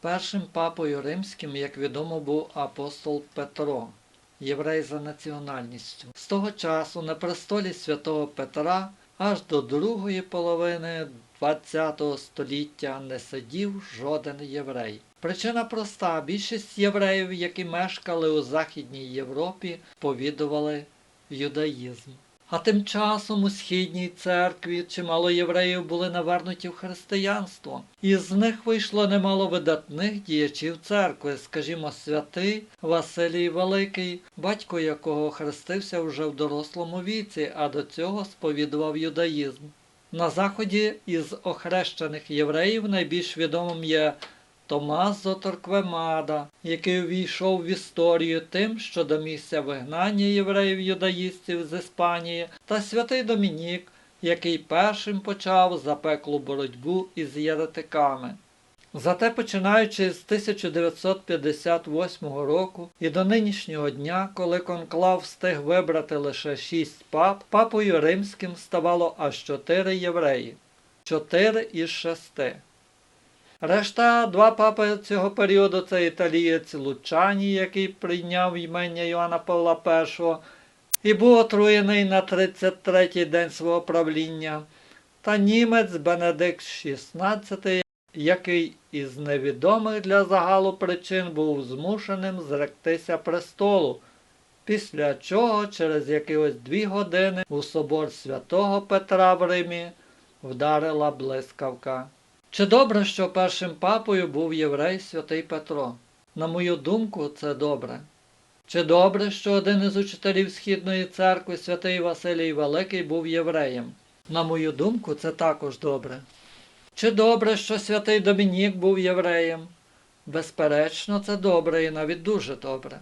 Першим папою римським, як відомо, був апостол Петро, єврей за національністю. З того часу на престолі святого Петра аж до другої половини ХХ століття не сидів жоден єврей. Причина проста: більшість євреїв, які мешкали у Західній Європі, повідували юдаїзм. А тим часом у східній церкві чимало євреїв були навернуті в християнство, і з них вийшло немало видатних діячів церкви, скажімо, святий Василій Великий, батько якого хрестився вже в дорослому віці, а до цього сповідував юдаїзм. На заході із охрещених євреїв найбільш відомим є Томазо Торквемада, який увійшов в історію тим, що до місця вигнання євреїв-юдаїстів з Іспанії, та святий Домінік, який першим почав запеклу боротьбу із єретиками. Зате починаючи з 1958 року і до нинішнього дня, коли конклав встиг вибрати лише шість пап, папою римським ставало аж чотири євреї. Чотири із шести. Решта два папи цього періоду це італієць Лучані, який прийняв імення Йоанна Павла І і був отруєний на 33-й день свого правління, та німець Бенедикт XVI, який із невідомих для загалу причин був змушеним зректися престолу, після чого через якихось дві години у собор святого Петра в Римі вдарила блискавка. Чи добре, що першим папою був єврей святий Петро? На мою думку, це добре. Чи добре, що один із учителів Східної церкви, святий Василій Великий, був євреєм? На мою думку, це також добре. Чи добре, що святий Домінік був євреєм? Безперечно, це добре і навіть дуже добре.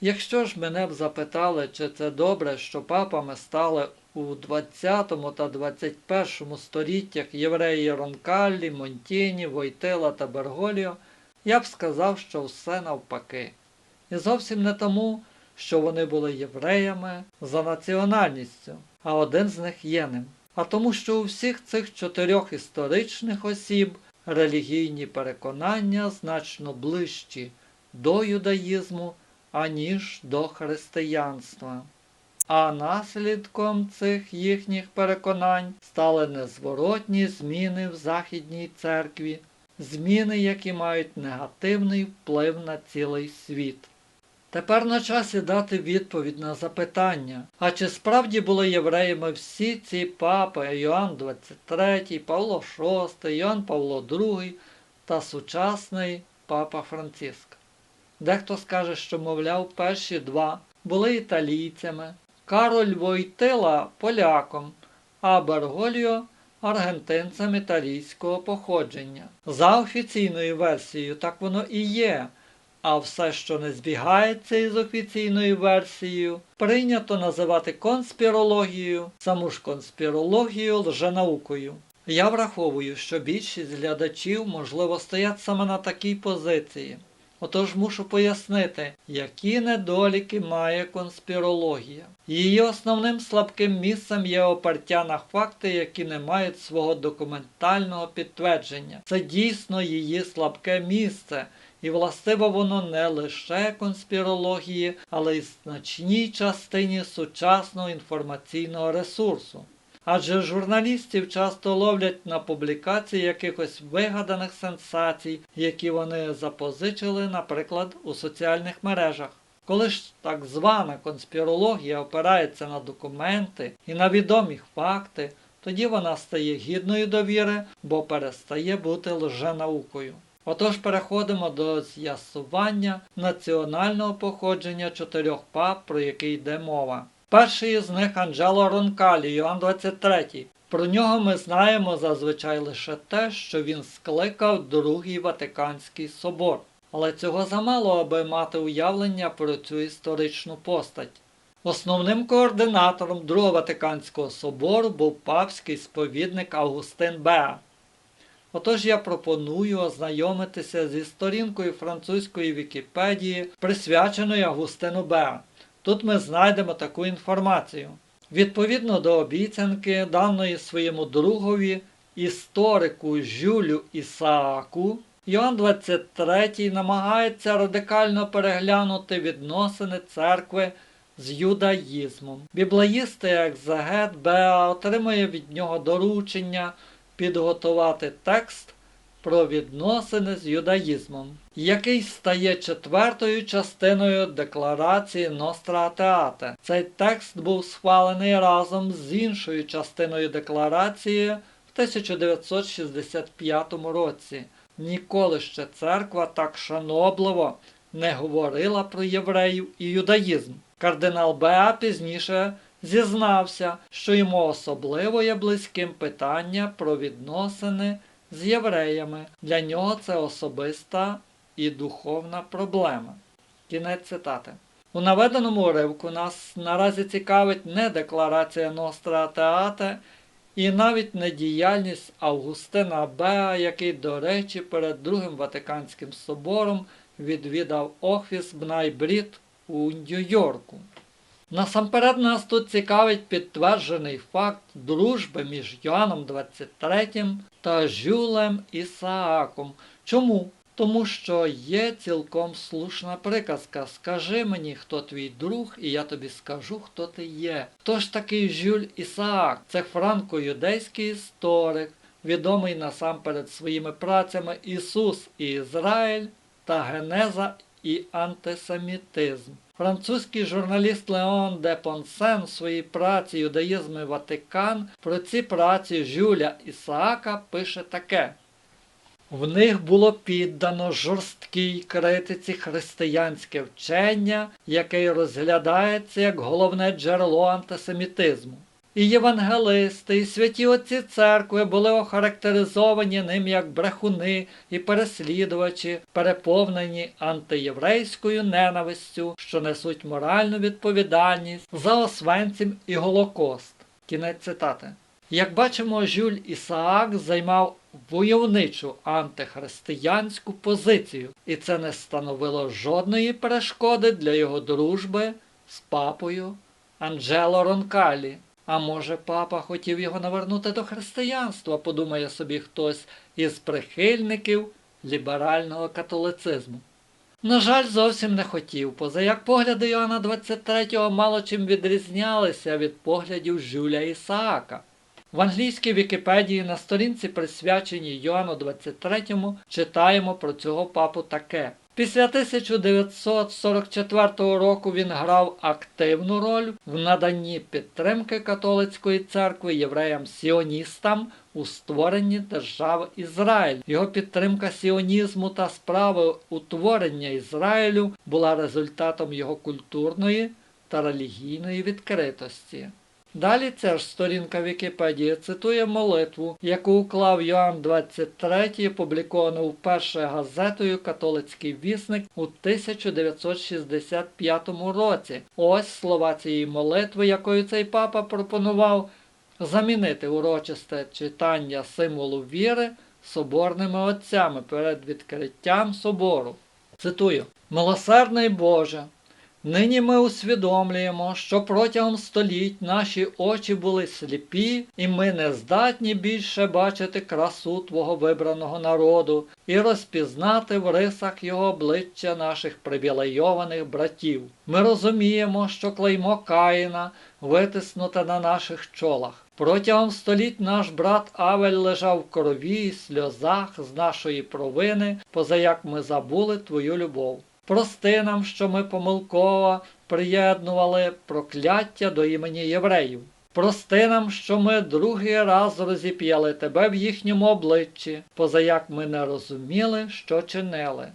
Якщо ж мене б запитали, чи це добре, що папами стали у 20 та 21 століттях євреї Ронкаллі, Монтіні, Войтила та Берголіо, я б сказав, що все навпаки. І зовсім не тому, що вони були євреями за національністю, а один з них є ним. А тому, що у всіх цих чотирьох історичних осіб релігійні переконання значно ближчі до юдаїзму, аніж до християнства. А наслідком цих їхніх переконань стали незворотні зміни в Західній церкві, зміни, які мають негативний вплив на цілий світ. Тепер на часі дати відповідь на запитання, а чи справді були євреями всі ці папи Йоанн XXIII, Павло VI, Йоанн Павло II та сучасний папа Франциск? Дехто скаже, що, мовляв, перші два були італійцями, Кароль Войтила поляком, а Бергольо аргентинцем італійського походження. За офіційною версією так воно і є. А все, що не збігається із офіційною версією, прийнято називати конспірологією, саму ж конспірологію лженаукою. Я враховую, що більшість глядачів, можливо, стоять саме на такій позиції. Отож мушу пояснити, які недоліки має конспірологія. Її основним слабким місцем є опертя на факти, які не мають свого документального підтвердження. Це дійсно її слабке місце, і властиво воно не лише конспірології, але й значній частині сучасного інформаційного ресурсу. Адже журналістів часто ловлять на публікації якихось вигаданих сенсацій, які вони запозичили, наприклад, у соціальних мережах. Коли ж так звана конспірологія опирається на документи і на відомі факти, тоді вона стає гідною довіри, бо перестає бути лженаукою. Отож переходимо до з'ясування національного походження чотирьох пап, про який йде мова. Перший із них Анджело Ронкалі, Йоанн 23. Про нього ми знаємо зазвичай лише те, що він скликав Другий Ватиканський собор. Але цього замало, аби мати уявлення про цю історичну постать. Основним координатором Другого Ватиканського собору був папський сповідник Августин Беа. Отож я пропоную ознайомитися зі сторінкою французької Вікіпедії, присвяченої Августину Беа. Тут ми знайдемо таку інформацію. Відповідно до обіцянки, даної своєму другові, історику Жюлю Ісааку, Йоанн 23 намагається радикально переглянути відносини церкви з юдаїзмом. Біблеїст екзегет Беа отримує від нього доручення підготувати текст про відносини з юдаїзмом, який стає четвертою частиною декларації Ностра Теате. Цей текст був схвалений разом з іншою частиною декларації в 1965 році. Ніколи ще церква так шанобливо не говорила про євреїв і юдаїзм. Кардинал Беа пізніше зізнався, що йому особливо є близьким питання про відносини з євреями. Для нього це особиста і духовна проблема. Кінець цитати. У наведеному уривку нас наразі цікавить не декларація Ностра Теате і навіть не діяльність Августина Беа, який, до речі, перед Другим Ватиканським собором відвідав офіс Бнайбрід у Нью-Йорку. Насамперед нас тут цікавить підтверджений факт дружби між Йоанном 23 та Жюлем Ісааком. Чому? Тому що є цілком слушна приказка Скажи мені, хто твій друг, і я тобі скажу, хто ти є. Хто ж такий Жюль Ісаак? Це франко-юдейський історик, відомий насамперед своїми працями Ісус і Ізраїль та Генеза і антисемітизм. Французький журналіст Леон де Понсен в своїй праці Юдаїзм і Ватикан про ці праці Жюля Ісаака пише таке. В них було піддано жорсткій критиці християнське вчення, яке розглядається як головне джерело антисемітизму. І євангелисти, і святі отці церкви були охарактеризовані ним як брехуни і переслідувачі, переповнені антиєврейською ненавистю, що несуть моральну відповідальність за освенцім і Голокост. Кінець цитати. Як бачимо, Жюль Ісаак займав войовничу антихристиянську позицію, і це не становило жодної перешкоди для його дружби з папою Анджело Ронкалі. А може, папа хотів його навернути до християнства, подумає собі хтось із прихильників ліберального католицизму. На жаль, зовсім не хотів, поза як погляди Йоанна 23 мало чим відрізнялися від поглядів Жюля Ісаака. В англійській Вікіпедії на сторінці, присвяченій Йоанну 23, читаємо про цього папу таке. Після 1944 року він грав активну роль в наданні підтримки католицької церкви євреям-сіоністам у створенні держави Ізраїль. Його підтримка сіонізму та справи утворення Ізраїлю була результатом його культурної та релігійної відкритості. Далі ця ж сторінка Вікіпедії цитує молитву, яку уклав Йоанн 23, опубліковану вперше газетою Католицький вісник у 1965 році. Ось слова цієї молитви, якою цей папа пропонував замінити урочисте читання символу віри соборними отцями перед відкриттям собору. Цитую: Милосердний Боже! Нині ми усвідомлюємо, що протягом століть наші очі були сліпі, і ми не здатні більше бачити красу Твого вибраного народу і розпізнати в рисах його обличчя наших привілейованих братів. Ми розуміємо, що клеймо Каїна витиснуте на наших чолах. Протягом століть наш брат Авель лежав в крові і сльозах з нашої провини, позаяк ми забули Твою любов. Прости нам, що ми помилково приєднували прокляття до імені євреїв. Прости нам, що ми другий раз розіп'яли тебе в їхньому обличчі, позаяк ми не розуміли, що чинили.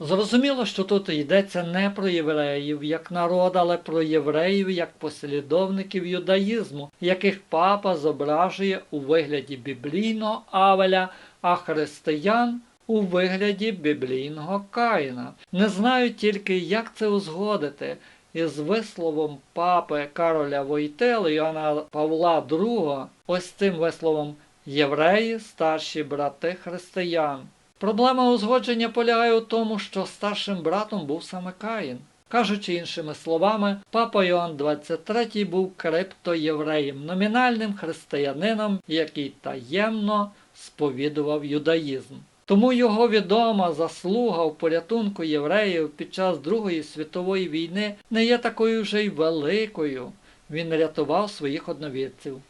Зрозуміло, що тут йдеться не про євреїв як народ, але про євреїв як послідовників юдаїзму, яких папа зображує у вигляді біблійного Авеля, а християн у вигляді біблійного Каїна. Не знаю тільки, як це узгодити із висловом папи Кароля Войтели Йоанна Павла II, ось цим висловом євреї, старші брати християн. Проблема узгодження полягає у тому, що старшим братом був саме Каїн. Кажучи іншими словами, папа Йоанн XXIII був криптоєвреєм, номінальним християнином, який таємно сповідував юдаїзм. Тому його відома заслуга в порятунку євреїв під час Другої світової війни не є такою вже й великою. Він рятував своїх одновірців.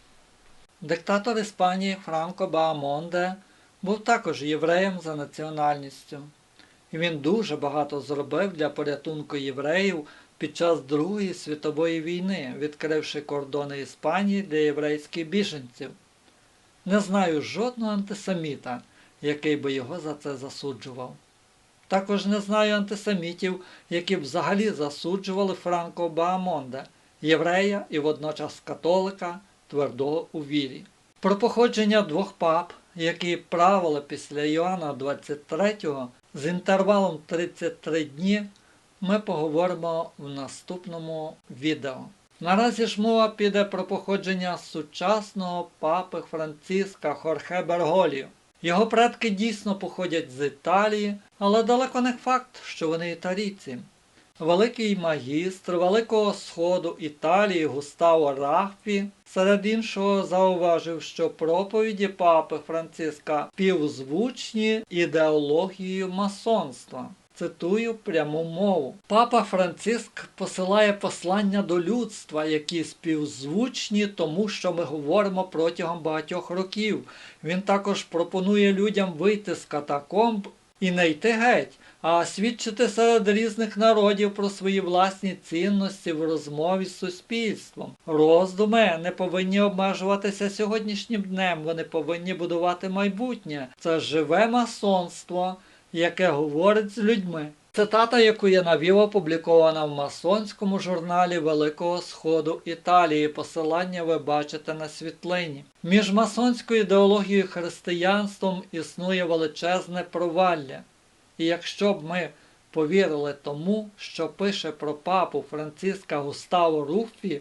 Диктатор Іспанії Франко Баамонде був також євреєм за національністю. І він дуже багато зробив для порятунку євреїв під час Другої світової війни, відкривши кордони Іспанії для єврейських біженців. Не знаю жодного антисеміта, який би його за це засуджував. Також не знаю антисемітів, які б взагалі засуджували Франко Баамонде, єврея і водночас католика, твердого у вірі. Про походження двох пап, які правили після Йоанна 23 з інтервалом 33 дні, ми поговоримо в наступному відео. Наразі ж мова піде про походження сучасного папи Франциска Хорхе Берголіо. Його предки дійсно походять з Італії, але далеко не факт, що вони італійці. Великий магістр Великого Сходу Італії Густаво Рахфі серед іншого зауважив, що проповіді папи Франциска півзвучні ідеологією масонства. Цитую пряму мову. Папа Франциск посилає послання до людства, які співзвучні тому, що ми говоримо протягом багатьох років. Він також пропонує людям вийти з катакомб і не йти геть, а свідчити серед різних народів про свої власні цінності в розмові з суспільством. Роздуми не повинні обмежуватися сьогоднішнім днем, вони повинні будувати майбутнє. Це живе масонство яке говорить з людьми. Цитата, яку я навів, опублікована в масонському журналі Великого Сходу Італії. Посилання ви бачите на світлині. Між масонською ідеологією і християнством існує величезне провалля. І якщо б ми повірили тому, що пише про папу Франциска Густаво Руффі,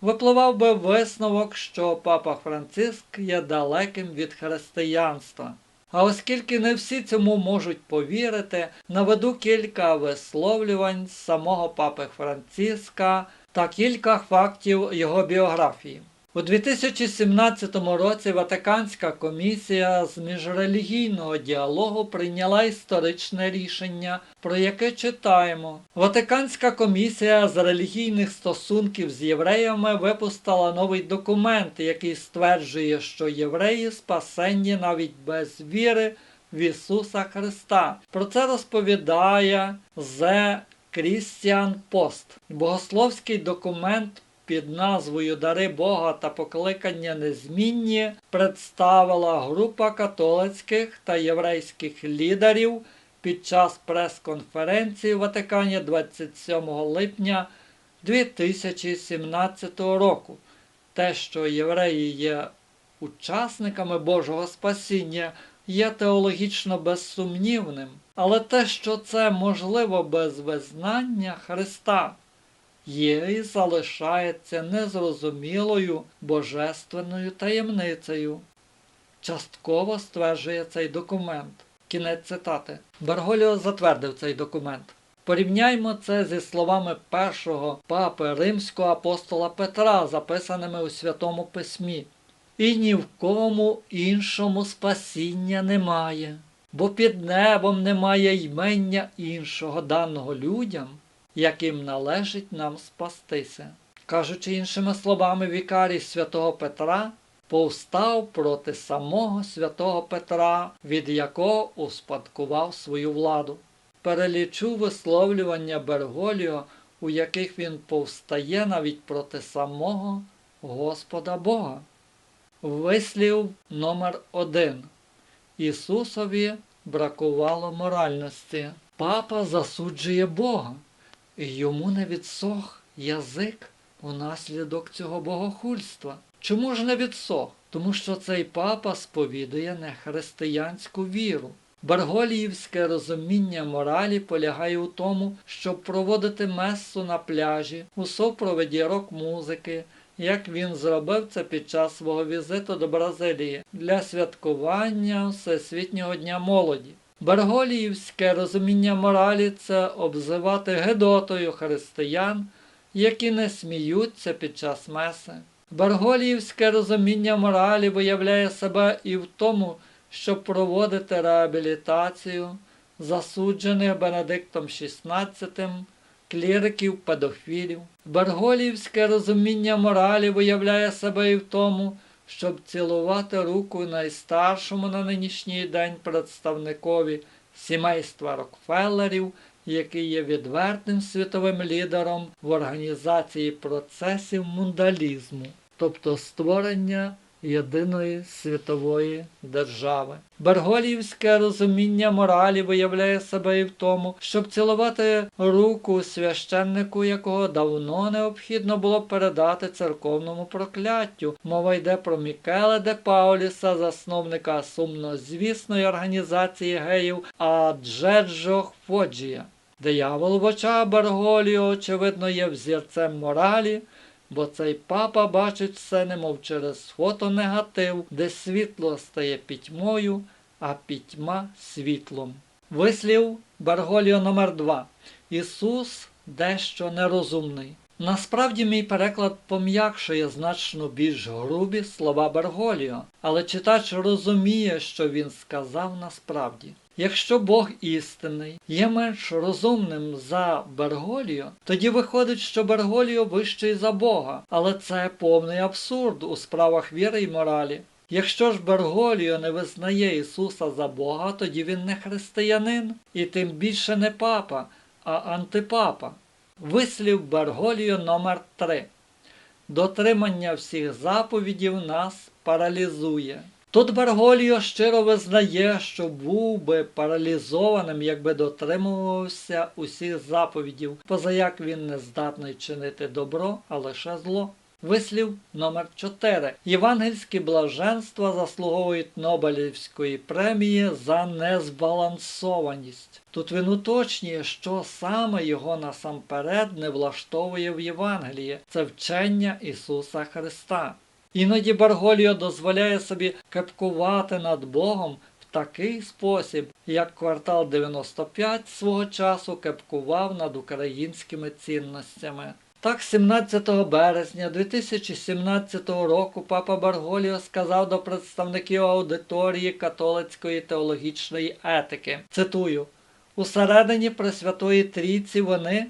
випливав би висновок, що папа Франциск є далеким від християнства. А оскільки не всі цьому можуть повірити, наведу кілька висловлювань самого папи Франциска та кілька фактів його біографії. У 2017 році Ватиканська комісія з міжрелігійного діалогу прийняла історичне рішення, про яке читаємо. Ватиканська комісія з релігійних стосунків з євреями випустила новий документ, який стверджує, що євреї спасенні навіть без віри в Ісуса Христа. Про це розповідає The Christian Post. Богословський документ під назвою Дари Бога та покликання незмінні представила група католицьких та єврейських лідерів під час прес-конференції в Ватикані 27 липня 2017 року. Те, що євреї є учасниками Божого спасіння, є теологічно безсумнівним, але те, що це можливо без визнання Христа, є і залишається незрозумілою божественною таємницею. Частково стверджує цей документ. Кінець цитати. Берголіо затвердив цей документ. Порівняймо це зі словами першого папи римського апостола Петра, записаними у Святому Письмі. І ні в кому іншому спасіння немає, бо під небом немає ймення іншого даного людям, яким належить нам спастися. Кажучи іншими словами, вікарій святого Петра повстав проти самого святого Петра, від якого успадкував свою владу. Перелічу висловлювання Берголіо, у яких він повстає навіть проти самого Господа Бога. Вислів номер 1 Ісусові бракувало моральності. Папа засуджує Бога, йому не відсох язик унаслідок цього богохульства. Чому ж не відсох? Тому що цей папа сповідує нехристиянську віру. Барголіївське розуміння моралі полягає у тому, щоб проводити месу на пляжі у супроводі рок-музики, як він зробив це під час свого візиту до Бразилії для святкування Всесвітнього дня молоді. Барголіївське розуміння моралі це обзивати гедотою християн, які не сміються під час меси. Барголіївське розуміння моралі виявляє себе і в тому, щоб проводити реабілітацію засуджених Бенедиктом XVI кліриків педофілів. Берголівське розуміння моралі виявляє себе і в тому, щоб цілувати руку найстаршому на нинішній день представникові сімейства Рокфеллерів, який є відвертим світовим лідером в організації процесів мундалізму, тобто створення єдиної світової держави. Берголівське розуміння моралі виявляє себе і в тому, щоб цілувати руку священнику, якого давно необхідно було передати церковному прокляттю. Мова йде про Мікеле де Пауліса, засновника сумнозвісної організації геїв Аджеджо Фоджія. Диявол в очах Берголіо, очевидно, є взірцем моралі, бо цей папа бачить все немов через фотонегатив, де світло стає пітьмою, а пітьма світлом. Вислів Барголіо номер 2 Ісус дещо нерозумний. Насправді мій переклад пом'якшує значно більш грубі слова Берголіо, але читач розуміє, що він сказав насправді. Якщо Бог істинний є менш розумним за Берголіо, тоді виходить, що Берголіо вищий за Бога, але це повний абсурд у справах віри і моралі. Якщо ж Берголіо не визнає Ісуса за Бога, тоді він не християнин і тим більше не папа, а антипапа. Вислів Берголіо номер 3 Дотримання всіх заповідів нас паралізує. Тут Берголіо щиро визнає, що був би паралізованим, якби дотримувався усіх заповідів, позаяк він не здатний чинити добро, а лише зло. Вислів номер 4 Євангельські блаженства заслуговують Нобелівської премії за незбалансованість. Тут він уточнює, що саме його насамперед не влаштовує в Євангелії це вчення Ісуса Христа. Іноді Барголіо дозволяє собі кепкувати над Богом в такий спосіб, як квартал 95 свого часу кепкував над українськими цінностями. Так, 17 березня 2017 року папа Барголіо сказав до представників аудиторії католицької теологічної етики. Цитую: Усередині Пресвятої Трійці вони,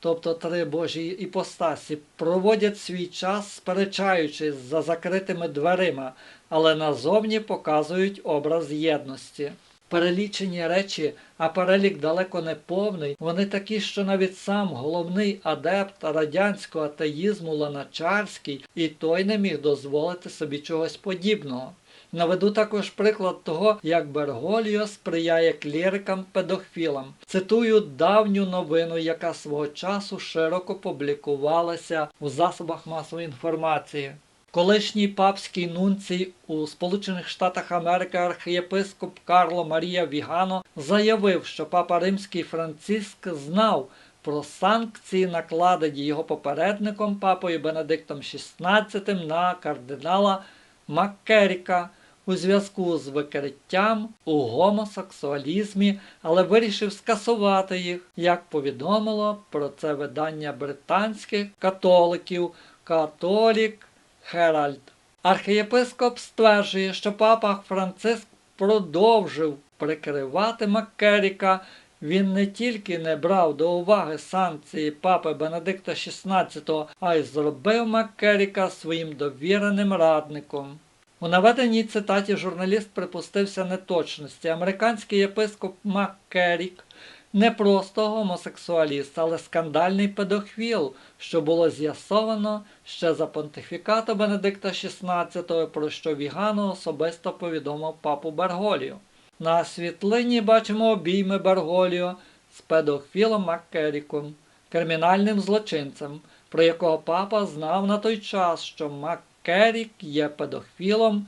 тобто три Божі іпостасі, проводять свій час, сперечаючись за закритими дверима, але назовні показують образ єдності. Перелічені речі, а перелік далеко не повний, вони такі, що навіть сам головний адепт радянського атеїзму Ланачарський і той не міг дозволити собі чогось подібного. Наведу також приклад того, як Берголіо сприяє клірикам-педофілам. Цитую давню новину, яка свого часу широко публікувалася у засобах масової інформації. Колишній папський нунцій у Сполучених Штатах Америки архієпископ Карло Марія Вігано заявив, що папа Римський Франциск знав про санкції, накладені його попередником папою Бенедиктом XVI на кардинала Маккеріка у зв'язку з викриттям у гомосексуалізмі, але вирішив скасувати їх, як повідомило про це видання британських католиків Католік Херальд. Архієпископ стверджує, що папа Франциск продовжив прикривати Маккеріка. Він не тільки не брав до уваги санкції папи Бенедикта XVI, а й зробив Маккеріка своїм довіреним радником. У наведеній цитаті журналіст припустився неточності. Американський єпископ Маккерік не просто гомосексуаліст, але скандальний педофіл, що було з'ясовано ще за понтифікату Бенедикта XVI, про що Вігано особисто повідомив папу Берголію. На світлині бачимо обійми Берголіо з педофілом Маккеріком, кримінальним злочинцем, про якого папа знав на той час, що Маккерік є педофілом,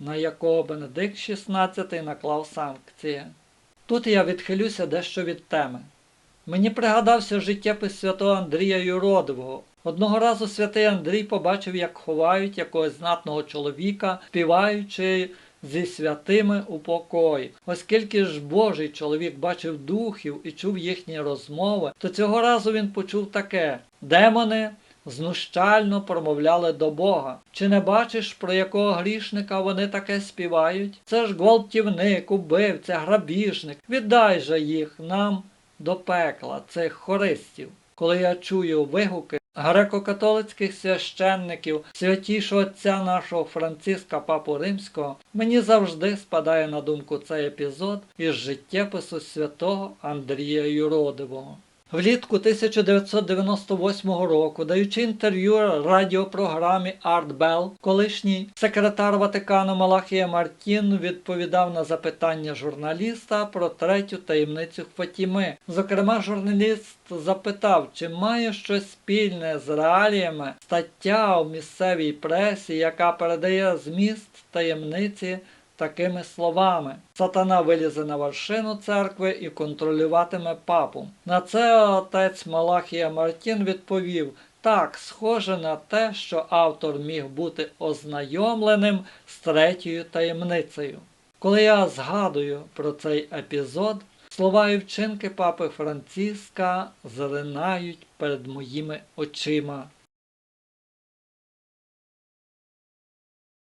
на якого Бенедикт XVI наклав санкції. Тут я відхилюся дещо від теми. Мені пригадався життєпис святого Андрія Юродивого. Одного разу святий Андрій побачив, як ховають якогось знатного чоловіка, співаючи зі святими у покої. Оскільки ж Божий чоловік бачив духів і чув їхні розмови, то цього разу він почув таке: демони, знущально промовляли до Бога. Чи не бачиш, про якого грішника вони таке співають? Це ж гвалтівник, убивця, грабіжник. Віддай же їх нам до пекла, цих хористів. Коли я чую вигуки греко-католицьких священників, святішого отця нашого Франциска Папу Римського, мені завжди спадає на думку цей епізод із життєпису святого Андрія Юродивого. Влітку 1998 року, даючи інтерв'ю радіопрограмі Art Bell, колишній секретар Ватикану Малахія Мартін відповідав на запитання журналіста про третю таємницю Фатіми. Зокрема, журналіст запитав, чи має щось спільне з реаліями стаття у місцевій пресі, яка передає зміст таємниці такими словами: Сатана вилізе на вершину церкви і контролюватиме папу. На це отець Малахія Мартін відповів. Так, схоже на те, що автор міг бути ознайомленим з третьою таємницею. Коли я згадую про цей епізод, слова і вчинки папи Франциска зринають перед моїми очима.